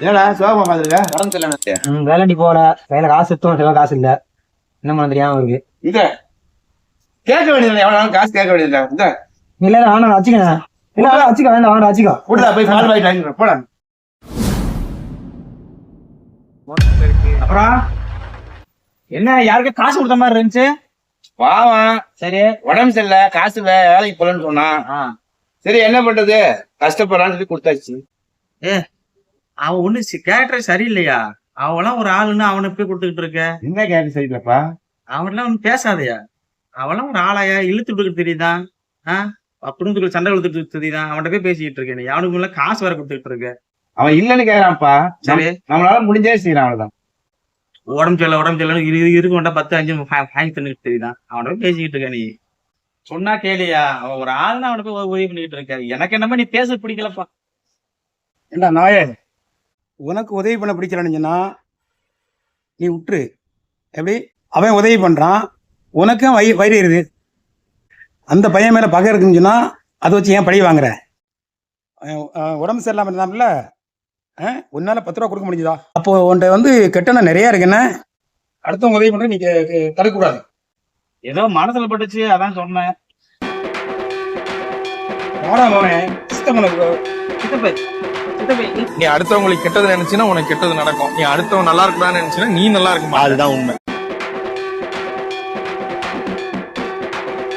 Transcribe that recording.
என்னடா சோகமா பாத்துருக்க உடம்பு சரியில்லை ம், வேலைக்கு போகல. கையில காசு சுத்தம் செலவு காசு இல்ல. என்ன பண்ண தெரியாம இருக்கு. இந்த கேட்க வேண்டியது எவ்வளவு காசு கேட்க வேண்டியது இந்த. இல்ல இல்ல வேணாம் வச்சுக்கங்க இல்ல வேணாம், வச்சுக்கோ வேண்டாம் வேண்டாம் வச்சுக்கோ. கூட்டா போய் பால் வாங்கிட்டு வாங்கிட்டு போடா அப்புறம்? என்ன யாருக்கு காசு கொடுத்த மாதிரி இருந்துச்சு? பாவம். சரி. உடம்பு சரியில்லை. காசு இல்ல வேலைக்கு போலன்னு சொன்னான். சரி என்ன பண்றது? கஷ்டப்படுறான்னு சொல்லி கொடுத்தாச்சு. அவன் ஒண்ணு கேரக்டர் சரியில்லையா? அவெல்லாம் ஒரு ஆளுன்னு அவனை போய் கொடுத்துக்கிட்டு இருக்க? என்ன கேட்டு சரியில்லப்பா? அவன்லாம் ஒன்னும் பேசாதயா? அவெல்லாம் ஒரு ஆளாயா? இழுத்து விட்டுக்கிட்டு தெரியுதான் ஆஹ் குடும்பத்துக்குள்ள சண்டை கொடுத்துட்டு தெரியுதான் அவன்கிட்ட போய் பேசிக்கிட்டு இருக்கேன் அவனுக்கு முன்ன காசு வேற கொடுத்துக்கிட்டு இருக்க. அவன் இல்லன்னு கேக்குறான்ப்பா. சரி. நம்மளால முடிஞ்சே செய்யறான் அவ்வளவுதான். உடம்பு சரியில்லை உடம்பு சரியில்லை இரு இருக்கு கொண்டா பத்து அஞ்சு வாங்கி தந்துக்கிட்டு தெரியுதான் அவன்கிட்ட போய் பேசிக்கிட்டு இருக்க நீ. சொன்னா கேளியா. அவன் ஒரு ஆள்னு அவனை போய் உதவி பண்ணிக்கிட்டு இருக்க. எனக்கு என்னமா நீ பேச பிடிக்கலப்பா. ஏண்டா நாயே? உனக்கு உதவி பண்ண பிடிக்கலன்னு சொன்னா நீ விட்டுரு எப்படி? அவன் உதவி பண்ணுறான் உனக்கும் வய வயிறு அந்த பையன் மேலே பகை இருக்குன்னு சொன்னா அதை வச்சு ஏன் பழி வாங்குற? உடம்பு சரியில்லாமல் இருந்தான்ல? ஆ? உன்னால பத்து ரூபா கொடுக்க முடிஞ்சுதா? அப்போ உன்ட்ட வந்து கெட்டணம் நிறையா இருக்குன்னு அடுத்தவங்க உதவி பண்ணுற நீ தடுக்கக்கூடாது. ஏதோ மனசுல பட்டுச்சு அதான் சொன்னேன். நீ அடுத்தவங்களுக்கு கெட்டது நினைச்சுன்னா உனக்கு கெட்டது நடக்கும். நீ அடுத்தவன் நல்லா இருக்கலாம்னு நினைச்சுன்னா நீ நல்லா இருக்க மாட்ட. அதுதான் உண்மை.